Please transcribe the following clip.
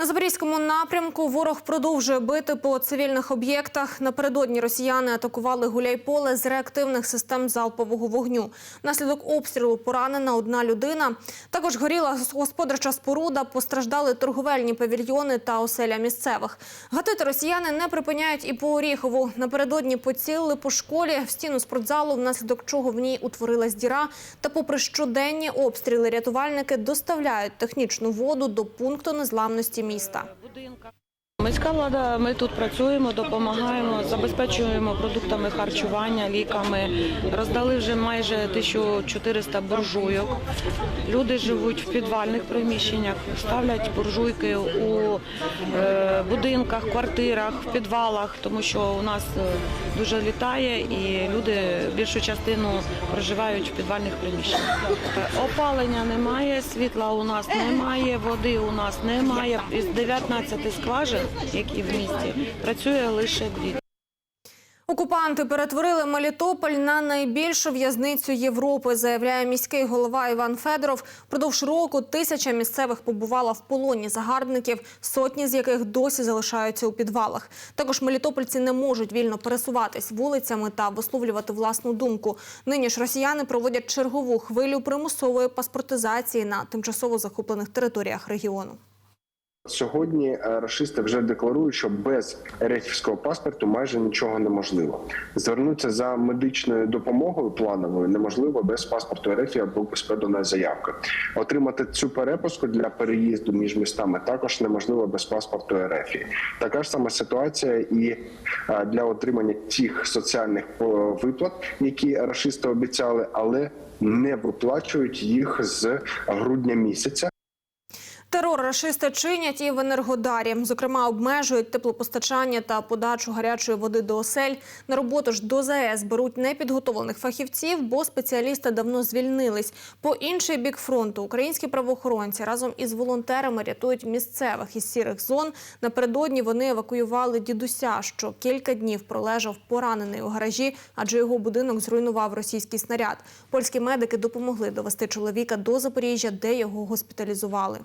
На запорізькому напрямку ворог продовжує бити по цивільних об'єктах. Напередодні росіяни атакували гуляйполе з реактивних систем залпового вогню. Внаслідок обстрілу поранена одна людина. Також горіла господарча споруда, постраждали торговельні павільйони та оселя місцевих. Гатити росіяни не припиняють і по Оріхову. Напередодні поцілили по школі в стіну спортзалу, внаслідок чого в ній утворилась діра. Та попри щоденні обстріли, рятувальники доставляють технічну воду до пункту незламності міста. Міська влада, ми тут працюємо, допомагаємо, забезпечуємо продуктами харчування, ліками. Роздали вже майже 1400 буржуйок. Люди живуть в підвальних приміщеннях, ставлять буржуйки у е, будинках, квартирах, в підвалах, тому що у нас е, дуже літає і люди більшу частину проживають в підвальних приміщеннях. Опалення немає, світла у нас немає, води у нас немає. Із 19 скважин, які в місті, працює лише дві. Окупанти перетворили Мелітополь на найбільшу в'язницю Європи, заявляє міський голова Іван Федоров. Продовж року тисяча місцевих побувала в полоні загарбників, сотні з яких досі залишаються у підвалах. Також мелітопольці не можуть вільно пересуватись вулицями та висловлювати власну думку. Нині ж росіяни проводять чергову хвилю примусової паспортизації на тимчасово захоплених територіях регіону. Сьогодні е, рашисти вже декларують, що без ерефівського паспорту майже нічого неможливо. Звернутися за медичною допомогою плановою неможливо без паспорту РФ або без поданої заявки. Отримати цю перепуску для переїзду між містами також неможливо без паспорту РФ. Така ж сама ситуація і е, для отримання тих соціальних е, виплат, які рашисти обіцяли, але не виплачують їх з грудня місяця. Терор рашисти чинять і в Енергодарі. Зокрема, обмежують теплопостачання та подачу гарячої води до осель. На роботу ж до ЗАЕС беруть непідготовлених фахівців, бо спеціалісти давно звільнились. По інший бік фронту українські правоохоронці разом із волонтерами рятують місцевих із сірих зон. Напередодні вони евакуювали дідуся, що кілька днів пролежав поранений у гаражі, адже його будинок зруйнував російський снаряд. Польські медики допомогли довести чоловіка до Запоріжжя, де його госпіталізували.